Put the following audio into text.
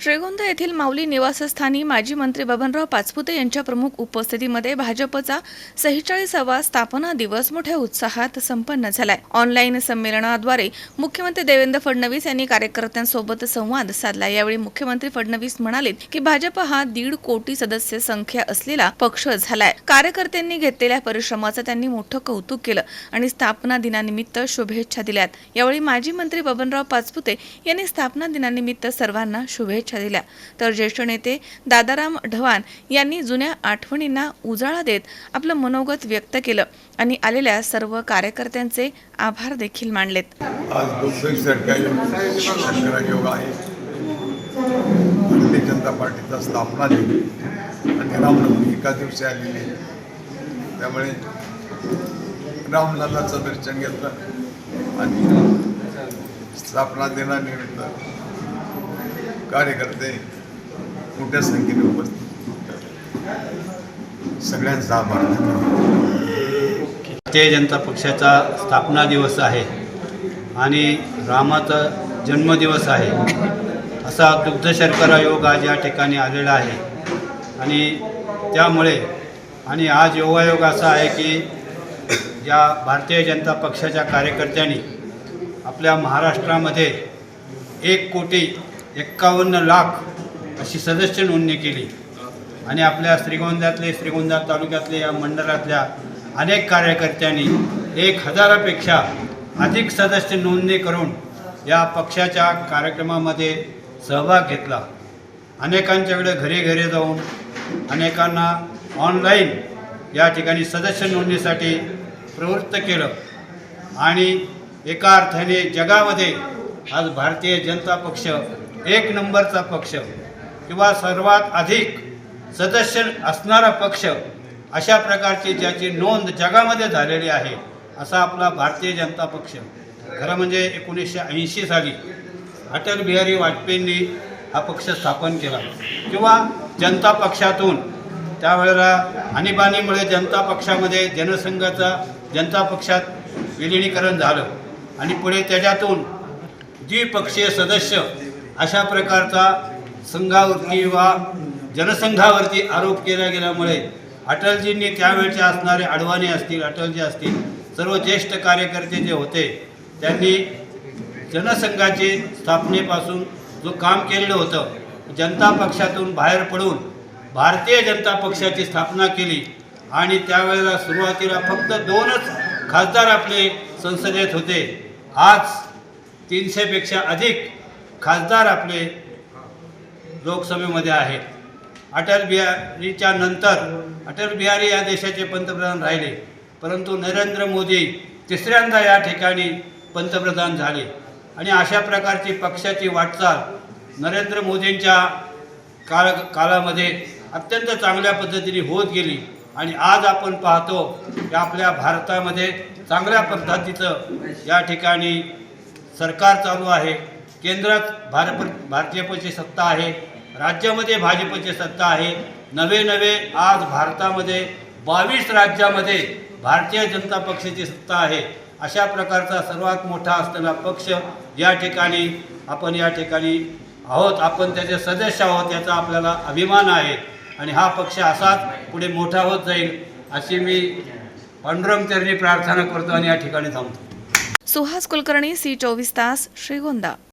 श्रीगोंदा येथील माऊली निवासस्थानी माजी मंत्री बबनराव पाचपुते यांच्या प्रमुख उपस्थितीमध्ये भाजपचा सेहेचाळीसावा स्थापना दिवस मोठ्या उत्साहात संपन्न झालाय. ऑनलाईन संमेलनाद्वारे मुख्यमंत्री देवेंद्र फडणवीस यांनी कार्यकर्त्यांसोबत संवाद साधला. यावेळी मुख्यमंत्री फडणवीस म्हणाले की भाजप हा दीड कोटी सदस्य संख्या असलेला पक्ष झालाय. कार्यकर्त्यांनी घेतलेल्या परिश्रमाचं त्यांनी मोठं कौतुक केलं आणि स्थापना दिनानिमित्त शुभेच्छा दिल्यात. यावेळी माजी मंत्री बबनराव पाचपुते यांनी स्थापना दिनानिमित्त सर्वांना शुभेच्छा शुभेच्छा दिल्या. तर ज्येष्ठ नेते दादाराम ढवान यांनी जुन्या आठवणींना उजाळा देत आपलं मनोगत व्यक्त केलं आणि आलेल्या सर्व कार्यकर्त्यांचे आभार देखील मानलेत. आज भारतीय जनता पार्टीचा स्थापना दिली आणि रामनवमी एका दिवशी आलेली त्यामुळे रामलालाचं दर्शन घेतलं आणि स्थापना दिनानिमित्त कार्यकर्ते मोठ्या संख्येने उपस्थित. सगळ्यांचा आभार भारतीय जनता पक्षाचा स्थापना दिवस आहे आणि रामाचा जन्मदिवस आहे. असा दुग्ध शर्करा योग आज या ठिकाणी आलेला आहे. आणि त्यामुळे आणि आज योगायोग असा आहे की या भारतीय जनता पक्षाच्या कार्यकर्त्यांनी आपल्या महाराष्ट्रामध्ये एक कोटी एक्कावन्न लाख अशी सदस्य नोंदणी केली. आणि आपल्या श्रीगोंद्यातले श्रीगोंदा तालुक्यातले या मंडळातल्या अनेक कार्यकर्त्यांनी एक हजारापेक्षा अधिक सदस्य नोंदणी करून या पक्षाच्या कार्यक्रमामध्ये सहभाग घेतला. अनेकांच्याकडे घरी घरी जाऊन अनेकांना ऑनलाईन या ठिकाणी सदस्य नोंदणीसाठी प्रवृत्त केलं. आणि एका अर्थाने जगामध्ये आज भारतीय जनता पक्ष एक नंबरचा पक्ष. किंवा सर्वात अधिक सदस्य असणारा पक्ष अशा प्रकारची ज्याची नोंद जगामध्ये झालेली आहे असा आपला भारतीय जनता पक्ष. खरं म्हणजे एकोणीसशे ऐंशी साली अटल बिहारी वाजपेयींनी हा पक्ष स्थापन केला. किंवा जनता पक्षातून त्यावेळेला आणीबाणीमुळे जनता पक्षामध्ये जनसंघाचा जनता पक्षात विलिनीकरण झालं. आणि पुढे त्याच्यातून द्विपक्षीय सदस्य अशा प्रकारचा संघावरती किंवा जनसंघावरती आरोप केला गेल्यामुळे अटलजींनी त्यावेळचे असणारे अडवाणी असतील अटलजी असतील सर्व ज्येष्ठ कार्यकर्ते जे होते त्यांनी जनसंघाचे स्थापनेपासून जो काम केलेलं होतं जनता पक्षातून बाहेर पडून भारतीय जनता पक्षाची स्थापना केली आणि त्यावेळेला सुरुवातीला फक्त दोनच खासदार आपले संसदेत होते. आज तीनशेपेक्षा अधिक खासदार आपले लोकसभेमध्ये आहेत. अटल बिहारीच्या नंतर अटल बिहारी या देशाचे पंतप्रधान राहिले. परंतु नरेंद्र मोदी तिसऱ्यांदा या ठिकाणी पंतप्रधान झाले. आणि अशा प्रकारची पक्षाची वाटचाल नरेंद्र मोदींच्या काळ काळामध्ये अत्यंत चांगल्या पद्धतीने होत गेली. आणि आज आपण पाहतो की आपल्या भारतामध्ये चांगल्या पद्धतीचं या ठिकाणी सरकार चालू आहे. केंद्रात भारप भाजपची सत्ता आहे राज्यामध्ये भाजपची सत्ता आहे नवे नवे आज भारतामध्ये बावीस राज्यामध्ये भारतीय जनता पक्षाची सत्ता आहे अशा प्रकारचा सर्वात मोठा असलेला पक्ष या ठिकाणी आपण या ठिकाणी आहोत. आपण त्याचे सदस्य आहोत याचा आपल्याला अभिमान आहे आणि हा पक्ष असाच पुढे मोठा होत जाईल अशी मी पांडुरंग चरणी प्रार्थना करतो आणि या ठिकाणी थांबतो. सुहास कुलकर्णी सी चोवीस तास श्रीगोंदा.